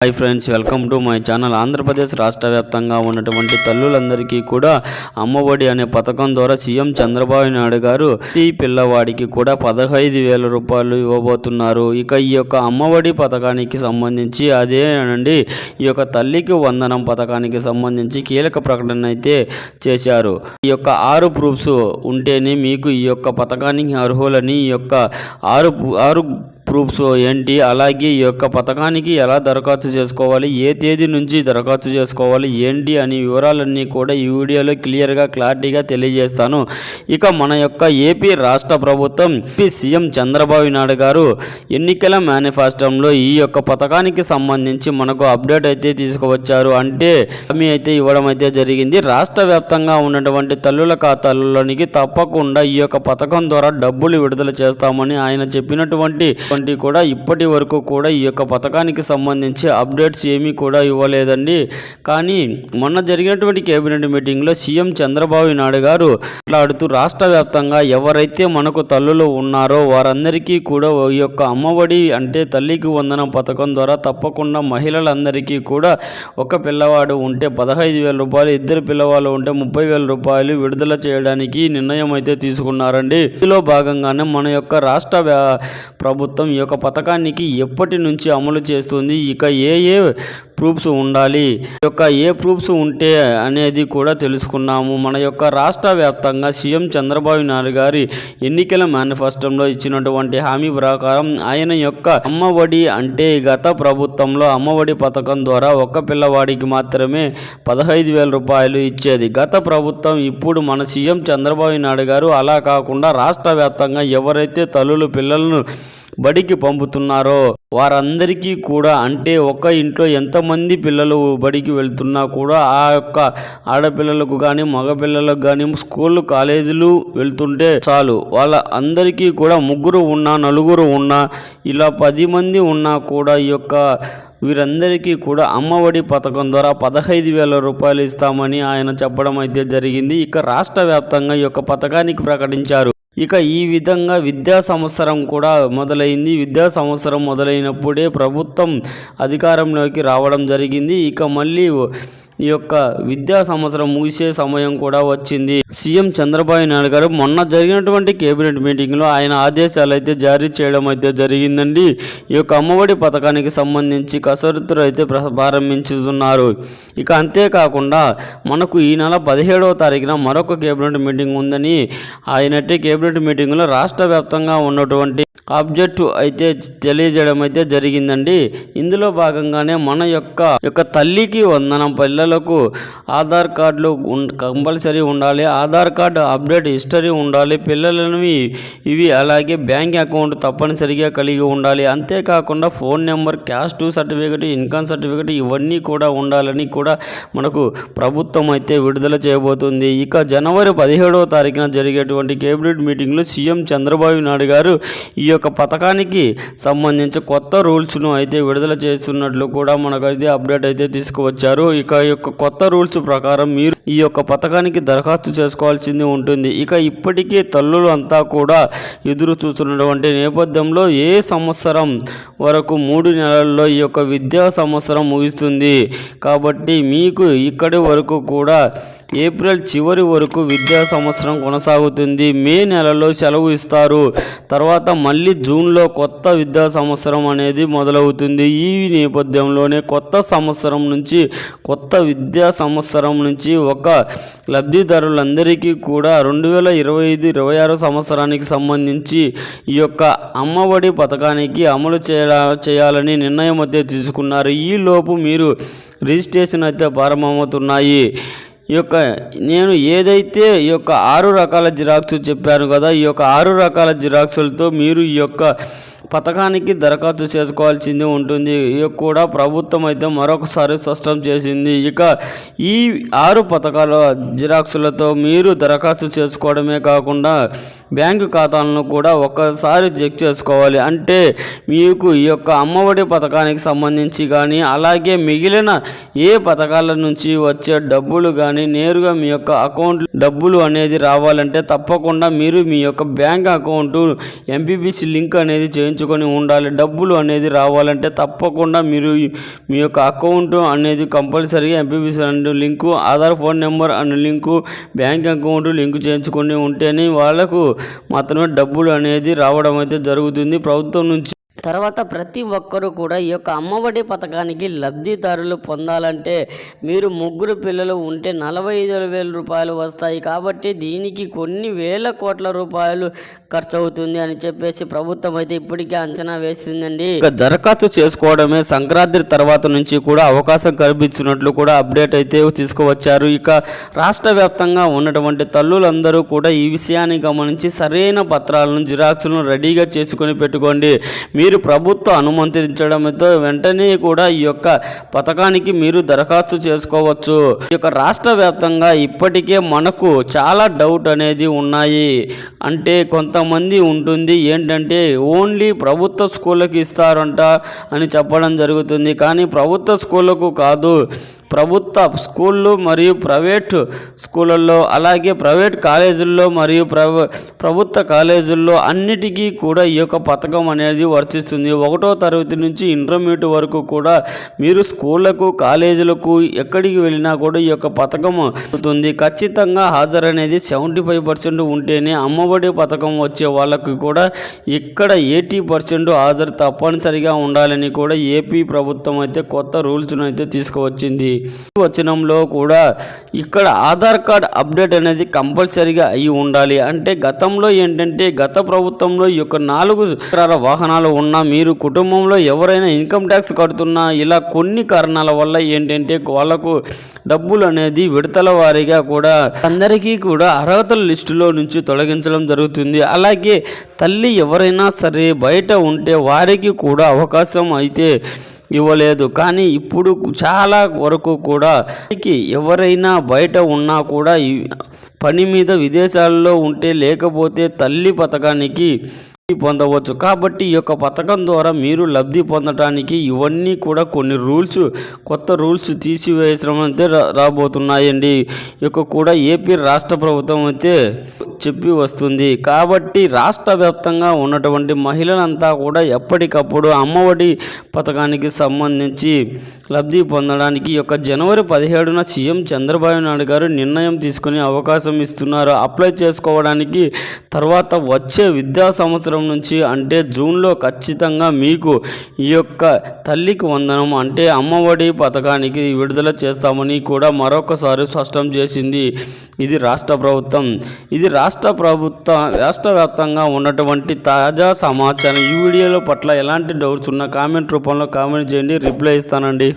Hi friends welcome to my channel Andhra Pradesh రాష్ట్ర వ్యాప్తంగా ఉన్నటువంటి తల్లులందరికీ కూడా అమ్మఒడి అనే పథకం ద్వారా సీఎం చంద్రబాబు నాయుడు గారు ఈ పిల్లవాడికి కూడా పదహైదు వేల రూపాయలు ఇవ్వబోతున్నారు. ఇక ఈ యొక్క అమ్మఒడి పథకానికి సంబంధించి అదేనండి ఈ యొక్క తల్లికి వందనం పథకానికి సంబంధించి కీలక ప్రకటన అయితే చేశారు. ఈ యొక్క ఆరు ప్రూఫ్స్ ఉంటేనే మీకు ఈ యొక్క పథకానికి అర్హులని ఈ యొక్క ఆరు ఆరు ప్రూఫ్స్ ఏంటి? అలాగే ఈ యొక్క పథకానికి ఎలా దరఖాస్తు చేసుకోవాలి? ఏ తేదీ నుంచి దరఖాస్తు చేసుకోవాలి? ఏంటి? అనే వివరాలన్నీ కూడా ఈ వీడియోలో క్లియర్గా క్లారిటీగా తెలియజేస్తాను. ఇక మన యొక్క ఏపీ రాష్ట్ర ప్రభుత్వం ఏపీ సీఎం చంద్రబాబు నాయుడు గారు ఎన్నికల మేనిఫెస్టోలో ఈ యొక్క పథకానికి సంబంధించి మనకు అప్డేట్ అయితే తీసుకువచ్చారు. అంటే హామీ అయితే ఇవ్వడం అయితే జరిగింది. రాష్ట్ర వ్యాప్తంగా ఉన్నటువంటి తల్లుల ఖాతాలలోనికి తప్పకుండా ఈ యొక్క పథకం ద్వారా డబ్బులు విడుదల చేస్తామని ఆయన చెప్పినటువంటి వంటి కూడా ఇప్పటి వరకు కూడా ఈ యొక్క పథకానికి సంబంధించి అప్డేట్స్ ఏమీ కూడా ఇవ్వలేదండి. కానీ మొన్న జరిగినటువంటి కేబినెట్ మీటింగ్లో సీఎం చంద్రబాబు నాయుడు గారు మాట్లాడుతూ రాష్ట్ర వ్యాప్తంగా ఎవరైతే మనకు తల్లులు ఉన్నారో వారందరికీ కూడా ఈ యొక్క అమ్మఒడి అంటే తల్లికి వందనం పథకం ద్వారా తప్పకుండా మహిళలందరికీ కూడా ఒక పిల్లవాడు ఉంటే పదహైదు వేల రూపాయలు ఇద్దరు పిల్లవాళ్ళు ఉంటే ముప్పై వేల రూపాయలు విడుదల చేయడానికి నిర్ణయం అయితే తీసుకున్నారండి. ఇందులో భాగంగానే మన యొక్క రాష్ట్ర ప్రభుత్వం ప్రభుత్వం ఈ యొక్క పథకానికి ఎప్పటి నుంచి అమలు చేస్తుంది? ఇక ఏ ఏ ప్రూఫ్స్ ఉండాలి? యొక్క ఏ ప్రూఫ్స్ ఉంటే అనేది కూడా తెలుసుకున్నాము. మన యొక్క రాష్ట్ర వ్యాప్తంగా సీఎం చంద్రబాబు నాయుడు గారి ఎన్నికల మేనిఫెస్టోలో ఇచ్చినటువంటి హామీ ప్రకారం ఆయన యొక్క అమ్మఒడి అంటే గత ప్రభుత్వంలో అమ్మఒడి పథకం ద్వారా ఒక్క పిల్లవాడికి మాత్రమే పదహైదు వేల రూపాయలు ఇచ్చేది. గత ప్రభుత్వం ఇప్పుడు మన సీఎం చంద్రబాబు నాయుడు గారు అలా కాకుండా రాష్ట్ర వ్యాప్తంగా ఎవరైతే తల్లులు పిల్లలను బడికి పంపుతున్నారో వారందరికీ కూడా. అంటే ఒక ఇంట్లో ఎంతమంది పిల్లలు బడికి వెళ్తున్నా కూడా ఆ యొక్క ఆడపిల్లలకు కానీ మగపిల్లలకు కానీ స్కూళ్ళు కాలేజీలు వెళ్తుంటే చాలు. వాళ్ళ అందరికీ కూడా ముగ్గురు ఉన్నా నలుగురు ఉన్నా ఇలా పది మంది ఉన్నా కూడా ఈ యొక్క వీరందరికీ కూడా అమ్మఒడి పథకం ద్వారా పదహైదు వేల రూపాయలు ఇస్తామని ఆయన చెప్పడం అయితే జరిగింది. ఇక రాష్ట్ర వ్యాప్తంగా ఈ యొక్క పథకానికి ప్రకటించారు. ఇక ఈ విధంగా విద్యా సంవత్సరం కూడా మొదలైంది. విద్యా సంవత్సరం మొదలైనప్పుడే ప్రభుత్వం అధికారంలోకి రావడం జరిగింది. ఇక మళ్ళీ ఈ యొక్క విద్యా సంవత్సరం ముగిసే సమయం కూడా వచ్చింది. సీఎం చంద్రబాబు నాయుడు గారు మొన్న జరిగినటువంటి కేబినెట్ మీటింగ్లో ఆయన ఆదేశాలు అయితే జారీ చేయడం అయితే జరిగిందండి. ఈ యొక్క అమ్మఒడి పథకానికి సంబంధించి కసరత్తులు అయితే ప్ర- ప్రారంభించుతున్నారు. ఇక అంతేకాకుండా మనకు ఈ నెల పదిహేడవ తారీఖున మరొక కేబినెట్ మీటింగ్ ఉందని ఆయనట్టే కేబినెట్ మీటింగ్లో రాష్ట్ర వ్యాప్తంగా ఉన్నటువంటి ఆబ్జెక్ట్ అయితే తెలియజేయడం అయితే జరిగిందండి. ఇందులో భాగంగానే మన యొక్క యొక్క తల్లికి వందనం పిల్లలకు ఆధార్ కార్డులు కంపల్సరీ ఉండాలి. ఆధార్ కార్డు అప్డేట్ హిస్టరీ ఉండాలి. పిల్లలను ఇవి అలాగే బ్యాంక్ అకౌంట్ తప్పనిసరిగా కలిగి ఉండాలి. అంతేకాకుండా phone number caste certificate income certificate ఇవన్నీ కూడా ఉండాలని కూడా మనకు ప్రభుత్వం అయితే విడుదల చేయబోతుంది. ఇక జనవరి పదిహేడవ తారీఖున జరిగేటువంటి కేబినెట్ మీటింగ్లో సీఎం చంద్రబాబు నాయుడు గారు ఈ యొక్క పథకానికి సంబంధించి కొత్త రూల్స్ను అయితే విడుదల చేస్తున్నట్లు కూడా మనకైతే అప్డేట్ అయితే తీసుకువచ్చారు. ఇక యొక్క కొత్త రూల్స్ ప్రకారం మీరు ఈ యొక్క పథకానికి దరఖాస్తు చేసుకోవాల్సింది ఉంటుంది. ఇక ఇప్పటికే తల్లులు అంతా కూడా ఎదురు చూస్తున్నటువంటి నేపథ్యంలో ఏ సంవత్సరం వరకు మూడు నెలల్లో ఈ యొక్క విద్యా సంవత్సరం ముగుస్తుంది. కాబట్టి మీకు ఇక్కడి వరకు కూడా ఏప్రిల్ చివరి వరకు విద్యా సంవత్సరం కొనసాగుతుంది. మే నెలలో సెలవు ఇస్తారు. తర్వాత మళ్ళీ జూన్లో కొత్త విద్యా సంవత్సరం అనేది మొదలవుతుంది. ఈ నేపథ్యంలోనే కొత్త సంవత్సరం నుంచి కొత్త విద్యా సంవత్సరం నుంచి ఒక లబ్ధిదారులందరికీ కూడా రెండు వేల ఇరవై ఐదు ఇరవై ఆరు సంవత్సరానికి సంబంధించి ఈ యొక్క అమ్మఒడి పథకానికి అమలు చేయాలని నిర్ణయం అయితే తీసుకున్నారు. ఈ లోపు మీరు రిజిస్ట్రేషన్ అయితే ప్రారంభమవుతున్నాయి. ఈ యొక్క నేను ఏదైతే ఈ యొక్క ఆరు రకాల జిరాక్స్ చెప్పాను కదా ఈ యొక్క ఆరు రకాల జిరాక్సులతో మీరు ఈ యొక్క పథకానికి దరఖాస్తు చేసుకోవాల్సింది ఉంటుంది. ఇక కూడా ప్రభుత్వం అయితే మరొకసారి స్పష్టం చేసింది. ఇక ఈ ఆరు పథకాల జిరాక్సులతో మీరు దరఖాస్తు చేసుకోవడమే కాకుండా బ్యాంకు ఖాతాలను కూడా ఒక్కసారి చెక్ చేసుకోవాలి. అంటే మీకు ఈ యొక్క అమ్మఒడి పథకానికి సంబంధించి కానీ అలాగే మిగిలిన ఏ పథకాల నుంచి వచ్చే డబ్బులు కానీ నేరుగా మీ యొక్క అకౌంట్ డబ్బులు అనేది రావాలంటే తప్పకుండా మీరు మీ యొక్క బ్యాంక్ అకౌంట్ ఎంపీబీసీ లింక్ అనేది చేయించు చేయించుకొని ఉండాలి. డబ్బులు అనేది రావాలంటే తప్పకుండా మీరు మీ యొక్క అకౌంట్ అనేది కంపల్సరీగా ఎంపీపీసీ and link Aadhaar phone number and link bank account link చేయించుకొని ఉంటేనే వాళ్ళకు మాత్రమే డబ్బులు అనేది రావడం అయితే జరుగుతుంది. ప్రభుత్వం నుంచి తర్వాత ప్రతి ఒక్కరూ కూడా ఈ యొక్క అమ్మఒడి పథకానికి లబ్ధిదారులు పొందాలంటే మీరు ముగ్గురు పిల్లలు ఉంటే నలభై ఐదు వేల రూపాయలు వస్తాయి కాబట్టి దీనికి కొన్ని వేల కోట్ల రూపాయలు ఖర్చు అవుతుంది అని చెప్పేసి ప్రభుత్వం అయితే ఇప్పటికే అంచనా వేసిందండి. ఇక దరఖాస్తు చేసుకోవడమే సంక్రాంతి తర్వాత నుంచి కూడా అవకాశం కల్పించినట్లు కూడా అప్డేట్ అయితే తీసుకువచ్చారు. ఇక రాష్ట్ర వ్యాప్తంగా ఉన్నటువంటి తల్లులందరూ కూడా ఈ విషయాన్ని గమనించి సరైన పత్రాలను జిరాక్స్లను రెడీగా చేసుకొని పెట్టుకోండి. మీరు మీరు ప్రభుత్వం అనుమతించడంతో వెంటనే కూడా ఈ యొక్క పథకానికి మీరు దరఖాస్తు చేసుకోవచ్చు. ఈ యొక్క రాష్ట్ర వ్యాప్తంగా ఇప్పటికే మనకు చాలా డౌట్ అనేది ఉన్నాయి. అంటే కొంతమంది ఉంటుంది ఏంటంటే ఓన్లీ ప్రభుత్వ స్కూళ్ళకి ఇస్తారంట అని చెప్పడం జరుగుతుంది. కానీ ప్రభుత్వ స్కూళ్ళకు కాదు ప్రభుత్వ స్కూళ్ళు మరియు ప్రైవేట్ స్కూళ్ళల్లో అలాగే ప్రైవేట్ కాలేజీల్లో మరియు ప్రభుత్వ కాలేజీల్లో అన్నిటికీ కూడా ఈ యొక్క పథకం అనేది వర్తిస్తుంది. ఒకటో తరగతి నుంచి ఇంటర్మీడియట్ వరకు కూడా మీరు స్కూళ్ళకు కాలేజీలకు ఎక్కడికి వెళ్ళినా కూడా ఈ యొక్క పథకం అవుతుంది ఖచ్చితంగా హాజరు అనేది సెవెంటీ ఫైవ్ పర్సెంట్ ఉంటేనే అమ్మఒడి పథకం వచ్చే వాళ్ళకు కూడా ఇక్కడ ఎయిటీ పర్సెంట్ హాజరు తప్పనిసరిగా ఉండాలని కూడా ఏపీ ప్రభుత్వం అయితే కొత్త రూల్స్ను అయితే తీసుకువచ్చింది. వచనంలో కూడా ఇక్కడ ఆధార్ కార్డ్ అప్డేట్ అనేది కంపల్సరీగా అయి ఉండాలి. అంటే గతంలో ఏంటంటే గత ప్రభుత్వంలో ఈ యొక్క నాలుగు చక్రాల వాహనాలు ఉన్న మీరు కుటుంబంలో ఎవరైనా ఇన్కమ్ ట్యాక్స్ కడుతున్నా ఇలా కొన్ని కారణాల వల్ల ఏంటంటే వాళ్ళకు డబ్బులు అనేది విడతల వారీగా కూడా అందరికీ కూడా అర్హతల లిస్టులో నుంచి తొలగించడం జరుగుతుంది. అలాగే తల్లి ఎవరైనా సరే బయట ఉంటే వారికి కూడా అవకాశం అయితే ఇవ్వలేదు. కానీ ఇప్పుడు చాలా వరకు కూడా ఎవరైనా బయట ఉన్నా కూడా పని మీద విదేశాల్లో ఉంటే లేకపోతే తల్లి పథకానికి పొందవచ్చు. కాబట్టి ఈ యొక్క పథకం ద్వారా మీరు లబ్ధి పొందడానికి ఇవన్నీ కూడా కొన్ని రూల్స్ కొత్త రూల్స్ తీసివేయడం అయితే రాబోతున్నాయండి. ఇక యొక్క కూడా ఏపీ రాష్ట్ర ప్రభుత్వం అయితే చెప్పి వస్తుంది. కాబట్టి రాష్ట్ర వ్యాప్తంగా ఉన్నటువంటి మహిళలంతా కూడా ఎప్పటికప్పుడు అమ్మఒడి పథకానికి సంబంధించి లబ్ధి పొందడానికి యొక్క జనవరి పదిహేడున సీఎం చంద్రబాబు నాయుడు గారు నిర్ణయం తీసుకునే అవకాశం ఇస్తున్నారు. అప్లై చేసుకోవడానికి తర్వాత వచ్చే విద్యా సంవత్సరం సంవత్సరం నుంచి అంటే జూన్లో ఖచ్చితంగా మీకు ఈ యొక్క తల్లికి వందనం అంటే అమ్మఒడి పథకానికి విడుదల చేస్తామని కూడా మరొకసారి స్పష్టం చేసింది. ఇది రాష్ట్ర ప్రభుత్వం. ఇది రాష్ట్ర ప్రభుత్వ రాష్ట్ర వ్యాప్తంగా ఉన్నటువంటి తాజా సమాచారం ఈ వీడియోలో పట్ల ఎలాంటి డౌట్స్ ఉన్నా కామెంట్ రూపంలో కామెంట్ చేయండి. రిప్లై ఇస్తానండి.